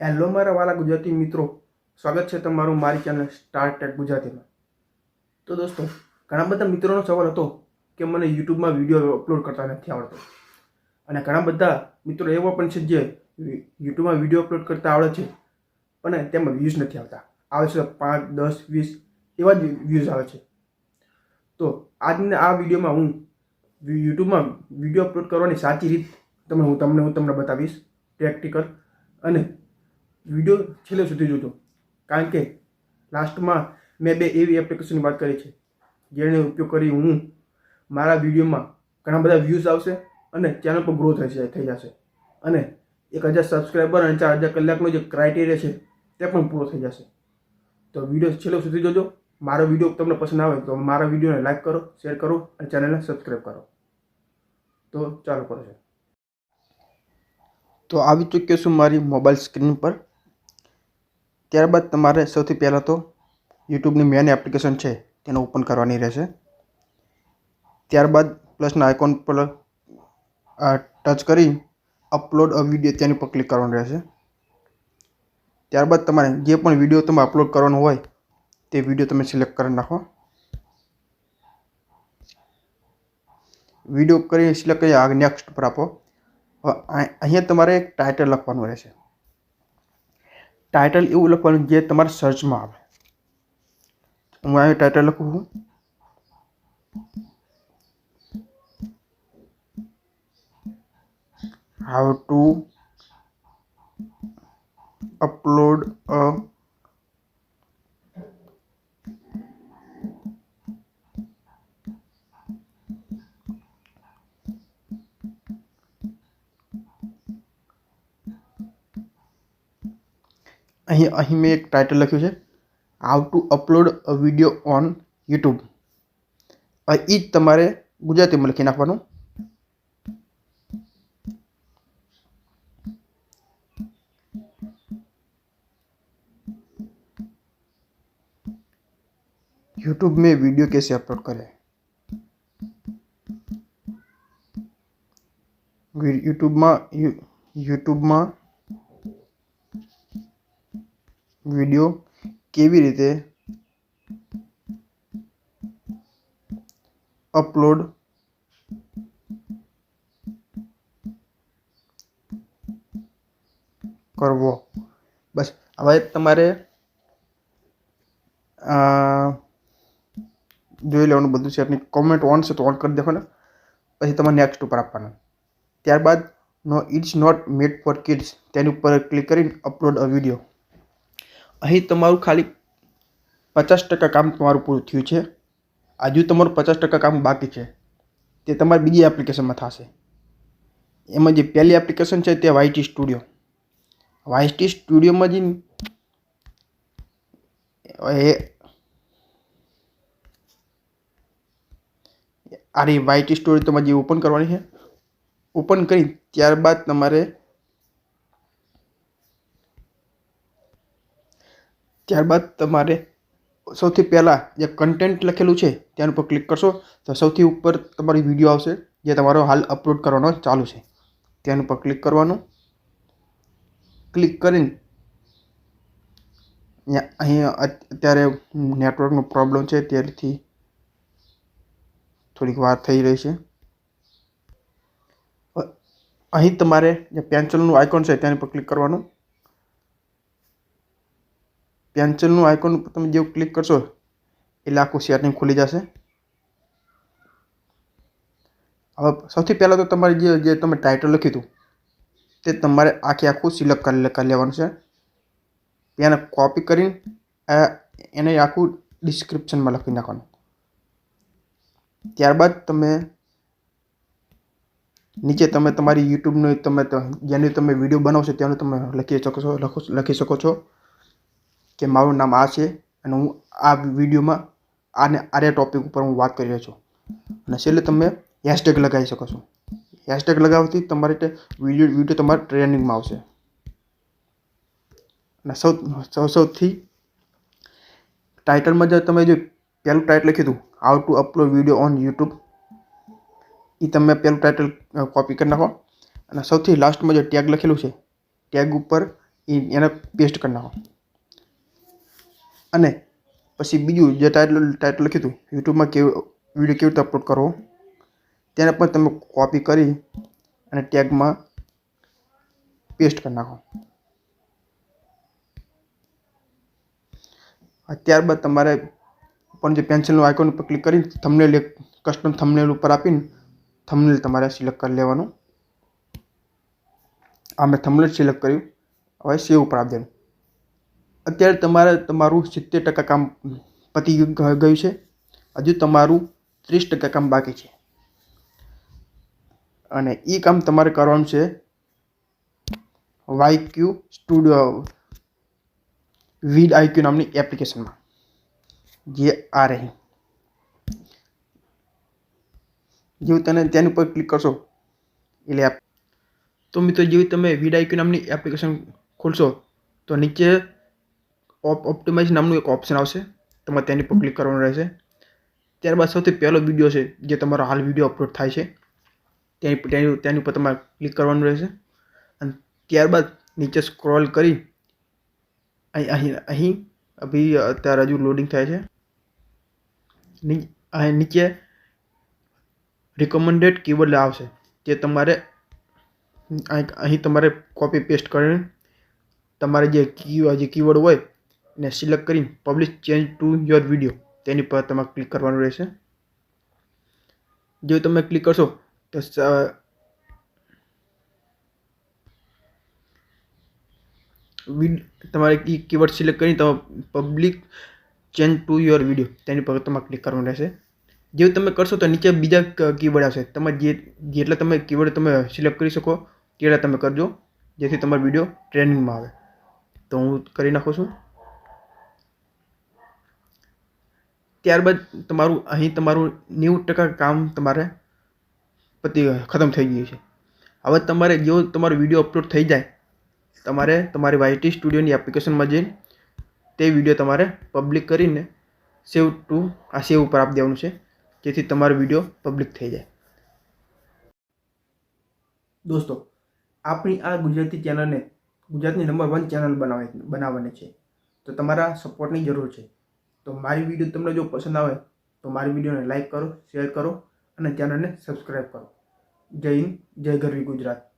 Hello મારા વાલા ગુજરાતી મિત્રો. સ્વાગત છે તમારું મારી ચેનલ સ્ટાર ગુજરાતીમાં. તો દોસ્તો, ઘણા બધા મિત્રોનો સવાલ હતો કે મને યુટ્યુબમાં વીડિયો અપલોડ કરતા નથી આવડતો. અને ઘણા બધા મિત્રો એવા પણ છે જે યુટ્યુબમાં વીડિયો અપલોડ કરતા આવડે છે, અને તેમાં વ્યૂઝ નથી આવતા. આવે છે પાંચ, દસ, વીસ એવા જ વ્યૂઝ આવે છે. તો આજના આ વિડીયોમાં હું યુટ્યુબમાં વીડિયો અપલોડ કરવાની સાચી રીત તમે હું તમને હું તમને બતાવીશ. પ્રેક્ટિકલ અને વીડિયો છેલ્લે સુધી જોજો. કારણ કે લાસ્ટમાં મેં બે એવી એપ્લિકેશનની વાત કરી છે, જેનો ઉપયોગ કરી હું મારા વિડીયોમાં ઘણા બધા વ્યૂઝ આવશે અને ચેનલ પર ગ્રો થઈ થઈ જશે. અને એક હજાર સબસ્ક્રાઈબર અને ચાર હજાર કલાકનો જે ક્રાઇટેરિયા છે, તે પણ પૂરો થઈ જશે. તો વીડિયો છેલ્લો સુધી જોજો. મારો વીડિયો તમને પસંદ આવે તો મારા વિડીયોને લાઈક કરો શેર કરો અને ચેનલને સબસ્ક્રાઈબ કરો. તો ચાલુ કરો છે. તો આવી ચૂક્યો છું મારી મોબાઈલ સ્ક્રીન પર. ત્યારબાદ તમારે સૌથી પહેલાં તો યુટ્યુબની મેન એપ્લિકેશન છે, તેને ઓપન કરવાની રહેશે. ત્યારબાદ પ્લસના આઇકોન પર ટચ કરી અપલોડ અ વીડિયો તેની પર ક્લિક કરવાનું રહેશે. ત્યારબાદ તમારે જે પણ વીડિયો તમે અપલોડ કરવાનો હોય, તે વીડિયો તમે સિલેક્ટ કરી નાખો. વીડિયો કરી સિલેક્ટ કરી આગળ નેક્સ્ટ પર આપો. અહીંયા તમારે એક ટાઇટલ લખવાનું રહેશે. ટાઇટલ એવું લખવાનું જે તમારા સર્ચમાં આવે. હું અહીં ટાઇટલ લખું છું. હાઉ ટુ અપલોડ અહીં અહીં મેં એક ટાઇટલ લખ્યું છે how to upload a video on YouTube એ જ તમારે ગુજરાતીમાં લખી નાખવાનું यूट्यूब में वीडियो कैसे अपलोड करें યુટ્યુબમાં યુટ્યુબમાં વીડિયો કેવી રીતે અપલોડ કરવો બસ હવે તમારે અ, જોઈ લેવાનું બધું સેટની કોમેન્ટ ઓન છે તો ઓન કરી દેખો ને પછી તમારે નેક્સ્ટ ઉપર આપવાનું ત્યારબાદ no it's not made for kids તેની ઉપર ક્લિક કરીને અપલોડ અ વીડિયો અહીં તમારું ખાલી પચાસ ટકા કામ તમારું પૂરું થયું છે. હજુ તમારું પચાસ ટકા કામ બાકી છે. તે તમારી બીજી એપ્લિકેશનમાં થશે. એમાં જે પહેલી એપ્લિકેશન છે તે વાયટી સ્ટુડિયો વાયટી સ્ટુડિયોમાં જે એ આરી વાયટી સ્ટોરી તમારે જે ઓપન કરવાની છે. ઓપન કરી ત્યારબાદ તમારે ત્યારબાદ તમારે સૌથી પહેલાં જે કન્ટેન્ટ લખેલું છે, તેના ઉપર ક્લિક કરશો. તો સૌથી ઉપર તમારી વીડિયો આવશે, જે તમારો હાલ અપલોડ કરવાનો ચાલુ છે. તેના ઉપર ક્લિક કરવાનું. ક્લિક કરીને અહીંયા અત્યારે નેટવર્કનો પ્રોબ્લેમ છે, ત્યારથી થોડીક વાર થઈ રહી છે. અહીં તમારે જે પેન્સિલનું આઇકોન છે, તેની પર ક્લિક કરવાનું. પેન્સિલનું આઇકોન ઉપર તમે જેવું ક્લિક કરશો એટલે આખું સેટિંગ ખુલી જશે. હવે સૌથી પહેલાં તો તમારે જે જે તમે ટાઇટલ લખ્યું હતું, તે તમારે આખે આખું સિલેક્ટ કરી લેવાનું છે. એને કોપી કરીને એને આખું ડિસ્ક્રિપ્શનમાં લખી નાખવાનું. ત્યારબાદ તમે નીચે તમે તમારી યુટ્યુબનું તમે જેનું તમે વીડિયો બનાવશો તેનું તમે લખી શકો છો લખી શકો છો. કે મારું નામ આ છે અને હું આ વિડીયોમાં આને આરે ટોપિક ઉપર હું વાત કરી રહ્યો છું. અને છેલ્લે તમે હેશટેગ લગાવી શકો છો. હેશટેગ લગાવવાથી તમારે વીડિયો વીડિયો તમારા ટ્રેનિંગમાં આવશે. અને સૌ સૌ, સૌથી ટાઇટલમાં જો તમે જો પહેલું ટાઇટલ લખ્યું હતું how to upload video on YouTube એ તમે પહેલું ટાઇટલ કોપી કરી નાખો. અને સૌથી લાસ્ટમાં જે ટેગ લખેલું છે ટેગ ઉપર એ એને પેસ્ટ કરી નાખો. અને પછી બીજું જે ટાઇટલ ટાઇટલ લખ્યું હતું, યુટ્યુબમાં કેવું વીડિયો કેવી રીતે અપલોડ કરવો, તેને પણ તમે કોપી કરી અને ટેગમાં પેસ્ટ કરી નાખો. ત્યારબાદ તમારે પણ જે પેન્સિલનું આઇકોન ઉપર ક્લિક કરી થમનેલ એક કસ્ટમ થમનેલ ઉપર આપીને થમનેલ તમારે સિલેક્ટ કરી લેવાનું. આ મેં થમનેલ સિલેક્ટ કર્યું, હવે સેવ ઉપર આપી દેવાનું. અત્યારે તમારે તમારું સિત્તેર ટકા કામ પતી ગયું છે. હજુ તમારું ત્રીસ ટકા કામ બાકી છે. અને એ કામ તમારે કરવાનું છે Y Q studio, vidIQ નામની એપ્લિકેશનમાં, જે આ રહી. જેવું તને તેની ઉપર ક્લિક કરશો એટલે એપ તો મિત્રો, જેવી તમે વીડ આઈક્યુ નામની એપ્લિકેશન ખોલશો, તો નીચે ઓપ ઓપ્ટિમાઇઝ નામનું એક ઓપ્શન આવશે. તમારે તેની પર ક્લિક કરવાનું રહેશે. ત્યારબાદ સૌથી પહેલો વીડિયો છે, જે તમારો હાલ વીડિયો અપલોડ થાય છે. તેની તેની તેની ઉપર તમારે ક્લિક કરવાનું રહેશે. અને ત્યારબાદ નીચે સ્ક્રોલ કરી, અહીં અહીં અહીં અભી અત્યારે હજુ લોડિંગ થાય છે. અહીં નીચે રિકમેન્ડેડ કીવર્ડ આવશે, જે તમારે અહીં તમારે કોપી પેસ્ટ કરીને તમારે જે કી જે કીવર્ડ હોય એને સિલેક્ટ કરી publish change to your video તેની પર તમારે ક્લિક કરવાનું રહેશે. જો તમે ક્લિક કરશો, તો તમારે કીવર્ડ સિલેક્ટ કરી તમે public change to your video તેની પર તમારે ક્લિક કરવાનું રહેશે. જેવું તમે કરશો તો નીચે બીજા કીવર્ડ આવશે. તમે જે, જેટલા તમે કીવર્ડ તમે સિલેક્ટ કરી શકો, તેટલા તમે કરજો. જેથી તમારો વીડિયો ટ્રેનિંગમાં આવે. તો હું કરી નાખું છું. ત્યારબાદ તમારું, અહીં તમારું નેવું ટકા કામ તમારે પતી, ખતમ થઈ ગયું છે. હવે તમારે જો તમારો વીડિયો અપલોડ થઈ જાય, તમારે તમારી વાયટી સ્ટુડિયોની એપ્લિકેશનમાં જઈને તે વીડિયો તમારે પબ્લિક કરીને સેવ ટુ, આ સેવ ઉપર આપી દેવાનું છે, જેથી તમારો વીડિયો પબ્લિક થઈ જાય. દોસ્તો, આપણી આ ગુજરાતી ચેનલને ગુજરાતની નંબર વન ચેનલ બનાવે, બનાવવાની છે. તો તમારા સપોર્ટની જરૂર છે. તો મારી વીડિયો તમને જો પસંદ આવે, તો મારી વિડીયોને લાઈક કરો શેર કરો અને ચેનલને સબસ્ક્રાઈબ કરો. જય હિન્દ, જય ગરવી ગુજરાત.